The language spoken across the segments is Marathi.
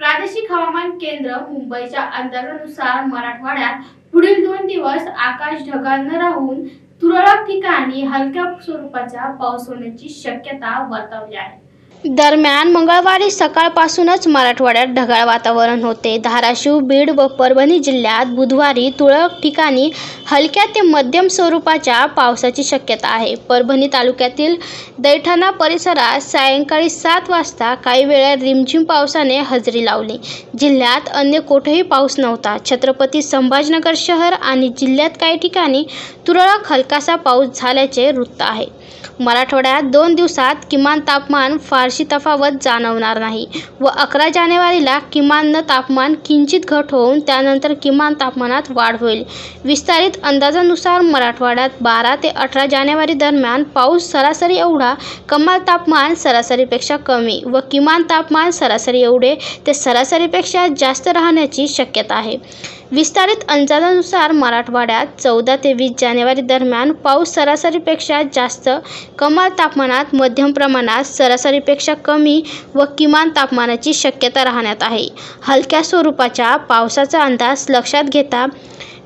प्रादेशिक हवामान केंद्र मुंबईच्या अंदाजानुसार मराठवाड्यात पुढील दोन दिवस आकाश ढगाळ न राहून तुरळक ठिकाणी हलक्या स्वरूपाचा पाऊस होण्याची शक्यता वर्तवली आहे. दरम्यान मंगळवारी सकाळपासूनच मराठवाड्यात ढगाळ वातावरण होते. धाराशिव बीड व परभणी जिल्ह्यात बुधवारी तुरळक ठिकाणी हलक्या ते मध्यम स्वरूपाच्या पावसाची शक्यता आहे. परभणी तालुक्यातील दैठाणा परिसरात सायंकाळी सात वाजता काही वेळा रिमझिम पावसाने हजेरी लावली. जिल्ह्यात अन्य कुठेही पाऊस नव्हता. छत्रपती संभाजीनगर शहर आणि जिल्ह्यात काही ठिकाणी तुरळक हलकासा पाऊस झाल्याचे वृत्त आहे. मराठवाड्यात दोन दिवसात किमान तापमान फारशी तफावत जाणवणार नाही व अकरा जानेवारीला किमान तापमान किंचित घट होऊन त्यानंतर किमान तापमानात वाढ होईल. विस्तारित अंदाजानुसार मराठवाड्यात बारा ते अठरा जानेवारी दरम्यान पाऊस सरासरी एवढा कमाल तापमान सरासरीपेक्षा कमी व किमान तापमान सरासरी एवढे ते सरासरीपेक्षा जास्त राहण्याची शक्यता आहे. विस्तारित अंदाजानुसार मराठवाड्यात चौदा ते वीस जानेवारी दरम्यान पाऊस सरासरीपेक्षा जास्त कमाल तापमानात मध्यम प्रमाणात सरासरीपेक्षा कमी व किमान तापमानाची शक्यता राहण्यात आहे. हलक्या स्वरूपाच्या पावसाचा अंदाज लक्षात घेता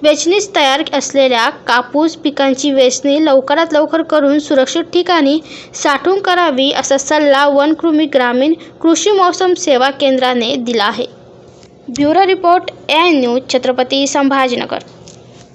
वेचणीस तयार असलेल्या कापूस पिकांची वेचणी लवकरात लवकर करून सुरक्षित ठिकाणी साठवून करावी असा सल्ला वनकृमी ग्रामीण कृषी मौसम सेवा केंद्राने दिला आहे. Bureau report A news Chhatrapati Sambhajinagar.